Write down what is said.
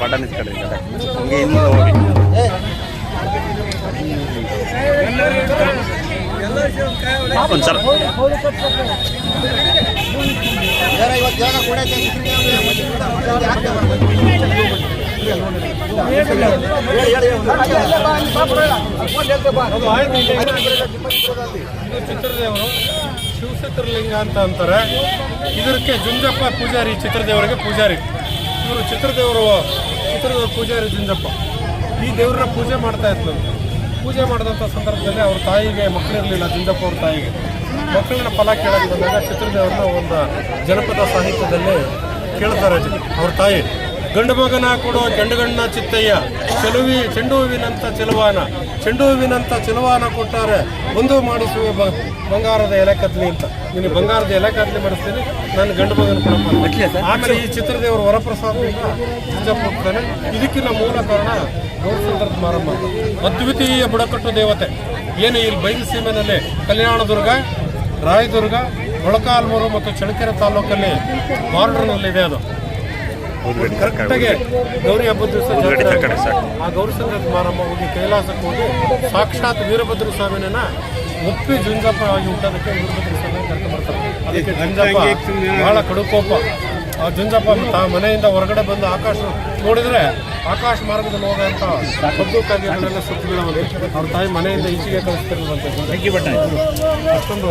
Button ಇಸ್ಕೊಳ್ಳಿ ಹಂಗೆ ನೋಡಿ ಚಿತ್ರದೇವರು ಶಿವಚಿತ್ರಲಿಂಗ ಅಂತ ಅಂತಾರೆ. ಇದಕ್ಕೆ ಜುಂಜಪ್ಪ ಪೂಜಾರಿ ಚಿತ್ರದೇವರಿಗೆ ಪೂಜಾರಿ. ಇವರು ಚಿತ್ರದೇವರು, ಚಿತ್ರದೇವರ ಪೂಜಾರಿ ಜಿಂಜಪ್ಪ ಈ ದೇವ್ರನ್ನ ಪೂಜೆ ಮಾಡ್ತಾ ಇತ್ತು ಪೂಜೆ ಮಾಡಿದಂಥ ಸಂದರ್ಭದಲ್ಲಿ ಅವ್ರ ತಾಯಿಗೆ ಮಕ್ಕಳಿರಲಿಲ್ಲ ಜಿಂಜಪ್ಪ ಅವ್ರ ತಾಯಿಗೆ. ಮಕ್ಕಳನ್ನ ಫಲ ಕೇಳಕ್ಕೆ ಬಂದಾಗ ಚಿತ್ರದೇವ್ರನ್ನ ಒಂದು ಜನಪದ ಸಾಹಿತ್ಯದಲ್ಲಿ ಕೇಳ್ತಾರೆ ಅವ್ರ ತಾಯಿ. ಗಂಡು ಮಗನ ಕೊಡುವ ಗಂಡಗಣ್ಣ ಚಿತ್ತಯ್ಯ ಚೆಲುವಿ ಚೆಂಡು ಹೂವಿನಂಥ ಚೆಲುವಾನ ಚೆಂಡು ಹೂವಿನಂಥ ಚೆಲುವಾನ ಕೊಟ್ಟಾರೆ ಒಂದು ಮಾಡಿಸುವ ಬಂಗಾರದ ಎಲೆ ಕತ್ಲಿ ಅಂತ. ನೀನು ಬಂಗಾರದ ಎಲೆ ಕತ್ಲಿ ಮಾಡಿಸ್ತೀನಿ ನಾನು ಗಂಡು ಮಗನ ಕೊಡಪ್ಪ ಆಮೇಲೆ ಈ ಚಿತ್ರದೇವರು ವರಪ್ರಸಾದ ಹೋಗ್ತಾನೆ. ಇದಕ್ಕಿನ ಮೂಲ ಕಾರಣ ಗೌರಸಂದ್ರ ಮಾರಮ್ಮ. ಅದ್ವಿತೀಯ ಬುಡಕಟ್ಟು ದೇವತೆ. ಏನು ಇಲ್ಲಿ ಬೈಲು ಸೀಮೆನಲ್ಲಿ ಕಲ್ಯಾಣದುರ್ಗ ರಾಯದುರ್ಗ ಮೊಳಕಾಲ್ಮೂರು ಮತ್ತು ಚಳ್ಳಕೆರೆ ತಾಲೂಕಲ್ಲಿ ಬಾರ್ಡರ್ನಲ್ಲಿದೆ ಅದು. ಕರೆಕ್ಟಾಗಿ ಗೌರಿ ಹಬ್ಬದ ದಿವಸ. ಆ ಗೌರಿ ಸಂಘದ ಮಾರಮ್ಮ ಹೋಗಿ ಕೈಲಾಸಕ್ಕೆ ಹೋಗಿ ಸಾಕ್ಷಾತ್ ವೀರಭದ್ರ ಸ್ವಾಮಿನ ಒಪ್ಪಿ ಜುಂಜಪ್ಪ ಆಗಿ ಹುಟ್ಟೋದಕ್ಕೆ ವೀರಭದ್ರ ಸ್ವಾಮಿ ಕರ್ಕೊಂಡು ಬರ್ತಾರೆ. ಅದಕ್ಕೆ ಜುಂಜಪ್ಪ ಬಹಳ ಕಡುಕೋಪ. ಆ ಜುಂಜಪ್ಪ ತಾ ಮನೆಯಿಂದ ಹೊರಗಡೆ ಬಂದು ಆಕಾಶ ನೋಡಿದ್ರೆ ಆಕಾಶ ಮಾರ್ಗದಲ್ಲಿ ಹೋಗೋಂಥ ಕದ್ದು ಕಾಗೆಗಳೆಲ್ಲ ಸುತ್ತ ಅವರು ಅವ್ರ ತಾಯಿ ಮನೆಯಿಂದ ಈಚೆಗೆ ಕಳಿಸ್ತಿರುವಂತೆ ಅಷ್ಟೊಂದು